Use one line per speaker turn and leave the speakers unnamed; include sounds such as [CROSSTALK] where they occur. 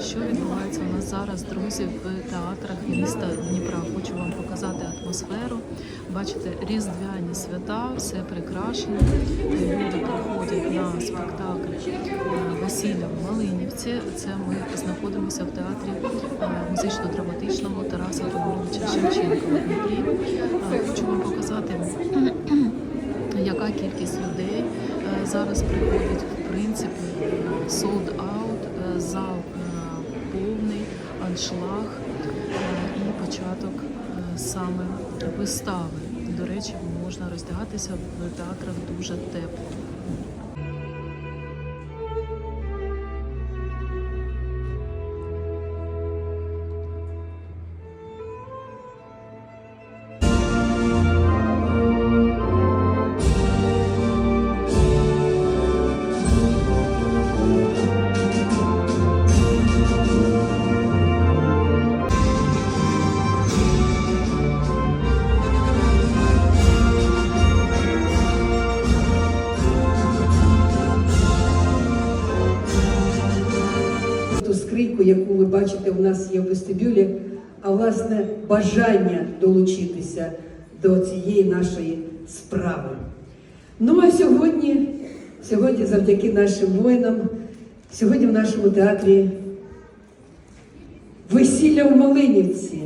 що відбувається у нас зараз, друзі, в театрах міста Дніпра. Хочу вам показати атмосферу. Бачите, різдвяні свята, все прикрашено. Люди приходять на спектакль е, весілля в Малинівці. Це ми знаходимося в театрі е, музично-драматичному Тараса Григоровича Шевченка в Дніпрі. Е, Хочу вам показати [CLEARS THROAT] яка кількість людей зараз приходить. В принципі, sold out, зал аншлаг е, і початок е, саме вистави. До речі, можна роздягатися в театрах дуже тепло.
Скриньку, яку ви бачите, у нас є в вестибюлі, а власне бажання долучитися до цієї нашої справи. Ну а сьогодні, сьогодні, завдяки нашим воїнам, сьогодні в нашому театрі весілля в Малинівці.